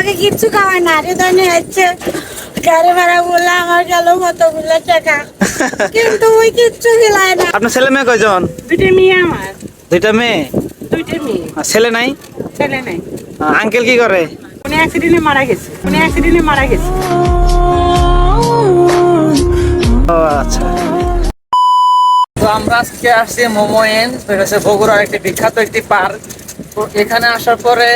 আমাকে কিচ্ছু খাওয়ায় না। হৃদয় নিয়ে যাচ্ছে গাড়ি ভাড়া বললে আমার গেল কতগুলো টাকা। কিন্তু ওই কিচ্ছু খিলায় না। আপনার ছেলে মেয়ে কয়জন? দুইটা মেয়ে আমার। দুইটা মেয়ে? দুইটা মেয়ে। আর ছেলে নাই? ছেলে নেই। আঙ্কেল কি করে? উনি অ্যাক্সিডেন্টে মারা গেছে। উনি অ্যাক্সিডেন্টে মারা গেছে। ও আচ্ছা। তো আমরা আজকে আসছি মোমোয়েন তো এটা হচ্ছে বগুড়ার একটি বিখ্যাত একটি পার্ক। তো এখানে আসার পরে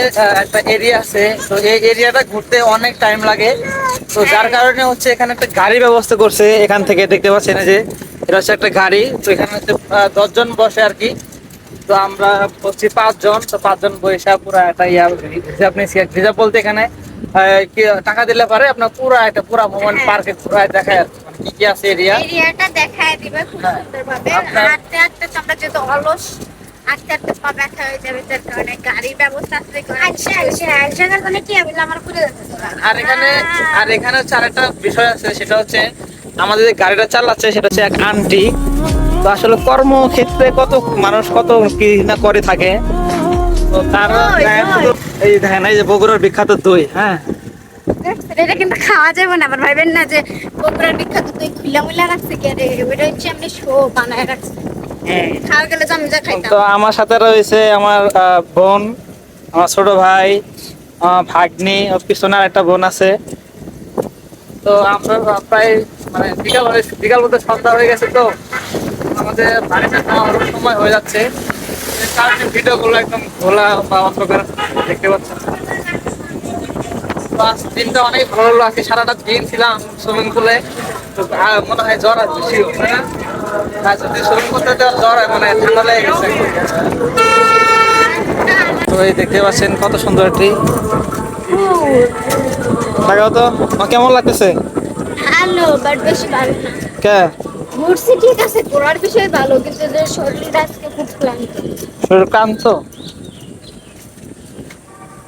একটা এরিয়া আছে। তো এই এরিয়াটা ঘুরতে অনেক টাইম লাগে। তো যার কারণে হচ্ছে এখানে একটা গাড়ি ব্যবস্থা করছে এখান থেকে। দেখতে পাচ্ছেন যে এটা হচ্ছে একটা গাড়ি। তো এখানে হচ্ছে দশজন বসে আর কি। তো আমরা হচ্ছি পাঁচজন। তো পাঁচজন বৈশা পুরো একটা ইয়া নিয়েছি রিজার্ভ বলতে এখানে টাকা দিলে পারে আপনার পুরো একটা পুরো মোমেন্ট পার্কে পুরো দেখায় আর কি। মানে কি আছে এরিয়া এরিয়াটা দেখায় দিবে খুব হ্যাঁ। সুন্দরভাবে। হাঁটতে হাঁটতে আমরা যেহেতু অলস হাঁটতে হাঁটতে পা ব্যথা হয়ে যাবে তার কারণে গাড়ির ব্যবস্থা আছে আচ্ছা আচ্ছা জায়গার কোনো কি? হবে আমার পুরো আর এখানে আর এখানে হচ্ছে আরেকটা বিষয় আছে সেটা হচ্ছে আমাদের যে গাড়িটা চালাচ্ছে সেটা হচ্ছে এক আন্টি। তো আসলে কর্মক্ষেত্রে কত মানুষ কত কি না করে থাকে? তো তার দই, দই। এই দেখেন এই যে বগুড়ার বিখ্যাত দই হ্যাঁ? এটা কিন্তু খাওয়া যাবে না আবার ভাবেন না যে বগুড়ার বিখ্যাত তুই খুলা মুলা রাখছে কি আরে ওইটা হচ্ছে এমনি শো বানায় রাখছে। তো আমি যা খাইতাম। তো আমার সাথে রয়েছে আমার বোন আমার ছোট ভাই ভাগ্নি ওর পিছনে আর একটা বোন আছে। তো আমরা প্রায় মানে বিকাল বিকাল বলতে সন্ধ্যা হয়ে গেছে তো। আমাদের বাড়িতে যাওয়ার সময় হয়ে যাচ্ছে। কারণে ভিডিও গুলো একদম খোলা বা অন্ধকার দেখতে পাচ্ছেন তো দিনটা অনেক ভালো আজকে সারাটা দিন ছিলাম সুইমিং পুলে। তো মনে হয় জ্বর আছে বেশি তাই না আর যদি সুইমিং করতে দেওয়ার জ্বর মানে ঠান্ডা লেগে গেছে। তো এই দেখতে পাচ্ছেন কত সুন্দর একটি লাগাও তো। কেমন লাগতেছে? ভালো বাট বেশি ভালো না। কে? ঘুরছি ঠিক আছে ঘোরার বিষয় ভালো কিন্তু যে শরীরটা আজকে খুব ক্লান্ত। শরীর ক্লান্ত?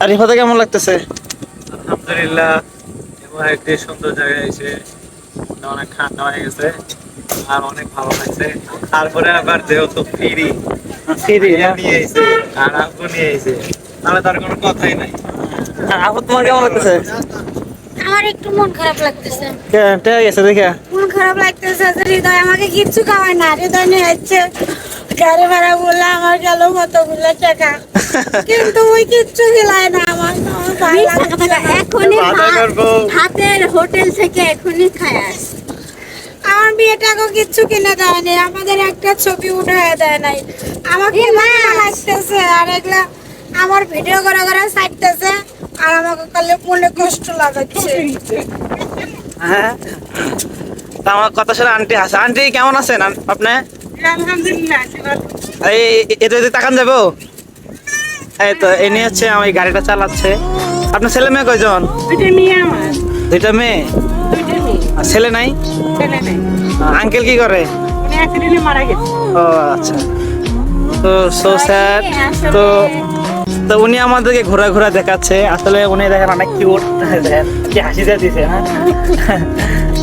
আর রিফাতে কেমন লাগতেছে? আলহামদুলিল্লাহ একটি সুন্দর জায়গায় এসে অনেক ঠান্ডা হয়ে গেছে। আর অনেক ভালো লাগছে। তারপরে আবার যেহেতু ফিরি ফিরি নিয়ে এসে আর আব্বু নিয়ে এসে তাহলে তার কোনো কথাই নাই। আপু তোমার কেমন লাগতেছে? আমার একটু মন খারাপ লাগতেছে। কে টেয়া গেছে দেখে? মন খারাপ লাগতেছে হৃদয় আমাকে কিচ্ছু খাওয়ায় না হৃদয় নিয়ে যাচ্ছে গাড়ি ভাড়া বললে আমার গেল কতগুলো টাকা? কিন্তু ওই কিচ্ছু খিলায় না আমার। এখনই ভাত- হোটেল থেকে এখনই খায় আসছে আমার কিচ্ছু কিনে দেয়নি আমাদের একটা ছবি উঠে দেয় নাই। আমাকে লাগতেছে আর এগুলা আমার ভিডিও করে করে ছাড়তেছে আর আমাকে কালে মনে কষ্ট লাগাচ্ছে। হ্যাঁ? আমার কথা শুনে আন্টি হাসে। আন্টি কেমন আছেন আপনি? এই এটা যদি তাকান যাব। এই তো এই নিয়ে হচ্ছে আমার গাড়িটা চালাচ্ছে। আপনার ছেলে মেয়ে কয়জন? দুইটা মেয়ে? দুইটা মেয়ে। ছেলে নাই? ছেলে নেই। আঙ্কেল কি করে? মারা গেছে। ও আচ্ছা। তো সো স্যার তো তো উনি আমাদেরকে ঘোরা ঘোরা দেখাচ্ছে। আসলে উনি দেখেন অনেক কিউট কি হাসি দিয়ে দিছে হ্যাঁ?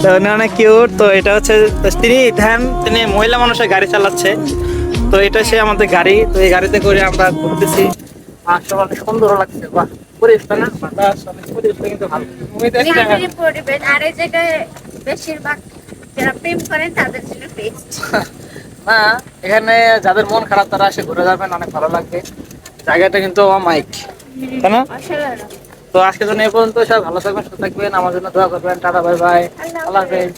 তো উনি অনেক কিউট তো এটা হচ্ছে তিনি ধ্যান তিনি মহিলা মানুষের গাড়ি চালাচ্ছে। তো এটা সে আমাদের গাড়ি। তো এই গাড়িতে করে আমরা ঘুরতেছি। আসলে অনেক সুন্দর লাগছে। বাহ পরিবেশটা না? বাতাস অনেক পরিবেশটা কিন্তু ভালো। আর এই জায়গায় বেশিরভাগ যারা প্রেম করেন তাদের জন্য বেস্ট না এখানে যাদের মন খারাপ তারা এসে ঘুরে যাবেন অনেক ভালো লাগবে। জায়গাটা কিন্তু মাইক তাই না? তো আজকের জন্য এই পর্যন্ত সব ভালো থাকবেন সুস্থ থাকবেন। আমার জন্য দোয়া করবেন টাটা বাই বাই। আল্লাহ হাফেজ।